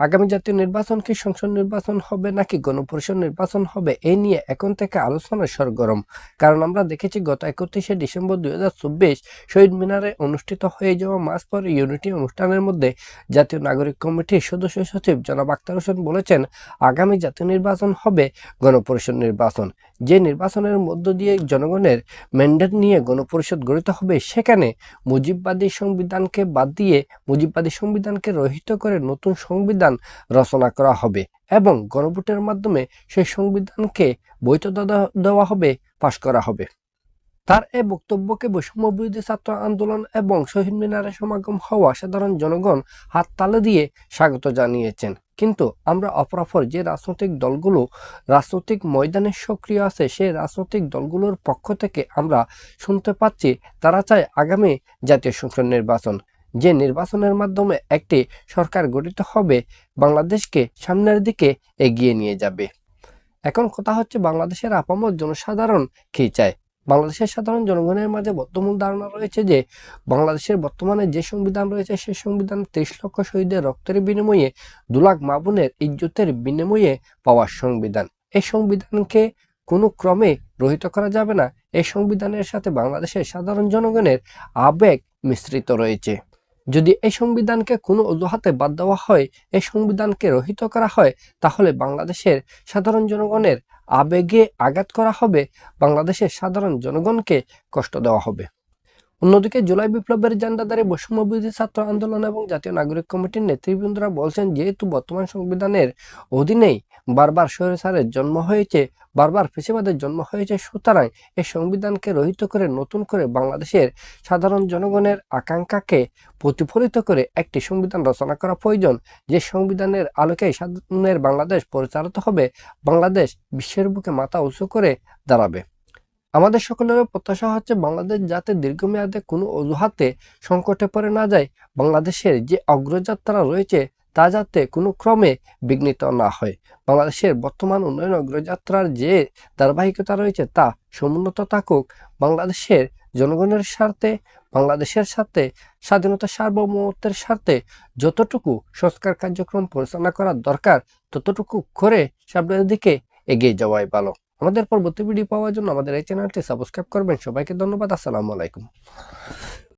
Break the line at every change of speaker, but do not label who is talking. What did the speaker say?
আগামী জাতীয় নির্বাচন কি সংসদ নির্বাচন হবে নাকি গণপরিষদ নির্বাচন হবে এই নিয়ে এখন থেকে আলোচনা সরগরম। কারণ আমরা দেখেছি গত একত্রিশে ডিসেম্বর দুই শহীদ মিনারে অনুষ্ঠিত হয়ে যাওয়া মাস পর ইউনিটি অনুষ্ঠানের মধ্যে জাতীয় নাগরিক কমিটির সদস্য সচিব জনাব আক্তার হোসেন বলেছেন, আগামী জাতীয় নির্বাচন হবে গণপরিষদ নির্বাচন। যে নির্বাচনের মধ্য দিয়ে জনগণের ম্যান্ডেট নিয়ে গণপরিষদ গঠিত হবে, সেখানে মুজিববাদী সংবিধানকে বাদ দিয়ে মুজিববাদী সংবিধানকে রহিত করে নতুন সংবিধান রচনা করা হবে এবং গণভোটের মাধ্যমে সেই সংবিধানকে বৈধতা দেওয়া- হবে, পাশ করা হবে। তার এ বক্তব্যকে বৈষম্য বিরোধী ছাত্র আন্দোলন এবং শহীদ মিনারে সমাগম হওয়া সাধারণ জনগণ হাত তালে দিয়ে স্বাগত জানিয়েছেন। কিন্তু আমরা অপরাপর যে রাজনৈতিক দলগুলো রাজনৈতিক ময়দানে সক্রিয় আছে, সেই রাজনৈতিক দলগুলোর পক্ষ থেকে আমরা শুনতে পাচ্ছি, তারা চায় আগামী জাতীয় সংসদ নির্বাচন। যে নির্বাচনের মাধ্যমে একটি সরকার গঠিত হবে, বাংলাদেশকে সামনের দিকে এগিয়ে নিয়ে যাবে। এখন কথা হচ্ছে বাংলাদেশের আপামর জনসাধারণ কি চায়? বাংলাদেশের সাধারণ জনগণের মাঝে বর্তমান ধারণা রয়েছে যে, বাংলাদেশের বর্তমানে যে সংবিধান রয়েছে, সেই সংবিধান তেইশ লক্ষ শহীদের রক্তের বিনিময়ে দু লাখ মাবুনের ইজ্জতের বিনিময়ে পাওয়ার সংবিধান। এই সংবিধানকে কোনো ক্রমে রহিত করা যাবে না। এই সংবিধানের সাথে বাংলাদেশের সাধারণ জনগণের আবেগ মিশ্রিত রয়েছে। যদি এই সংবিধানকে কোনো অজুহাতে বাদ দেওয়া হয় এই সংবিধানকে রহিত করা হয়, তাহলে বাংলাদেশের সাধারণ জনগণের আবেগে আঘাত করা হবে, বাংলাদেশের সাধারণ জনগণকে কষ্ট দেওয়া হবে। অন্যদিকে জুলাই বিপ্লবের জান্ডাদারে বৈষম্য বিরোধী ছাত্র আন্দোলন এবং জাতীয় নাগরিক কমিটির নেতৃবৃন্দরা বলছেন, যেহেতু বর্তমান সংবিধানের অধীনেই বারবার স্বৈরাচারের জন্ম হয়েছে, বারবার ফেসিবাদের জন্ম হয়েছে, সুতরাং এই সংবিধানকে রহিত করে, নতুন করে বাংলাদেশের সাধারণ জনগণের আকাঙ্ক্ষাকে প্রতিফলিত করে একটি সংবিধান রচনা করা প্রয়োজন। যে সংবিধানের আলোকে সাধারণের বাংলাদেশ পরিচালিত হবে, বাংলাদেশ বিশ্বের বুকে মাথা উঁচু করে দাঁড়াবে। আমাদের সকলেরও প্রত্যাশা হচ্ছে বাংলাদেশ যাতে দীর্ঘমেয়াদে কোনো অজুহাতে সংকটে পড়ে না যায়। বাংলাদেশের যে অগ্রযাত্রা রয়েছে, তা যাতে কোনো ক্রমে বিঘ্নিত না হয়। বাংলাদেশের বর্তমান উন্নয়ন অগ্রযাত্রার যে ধারাবাহিকতা রয়েছে, তা সমুন্নত থাকুক। বাংলাদেশের জনগণের স্বার্থে, বাংলাদেশের সাথে, স্বাধীনতা সার্বভৌমত্বের স্বার্থে যতটুকু সংস্কার কার্যক্রম পরিচালনা করার দরকার, ততটুকু করে সামনের দিকে এগিয়ে যাওয়াই ভালো। আমাদের পরবর্তী ভিডিও পাওয়ার জন্য আমাদের এই চ্যানেলটি সাবস্ক্রাইব করবেন। সবাইকে ধন্যবাদ। আসসালামু আলাইকুম।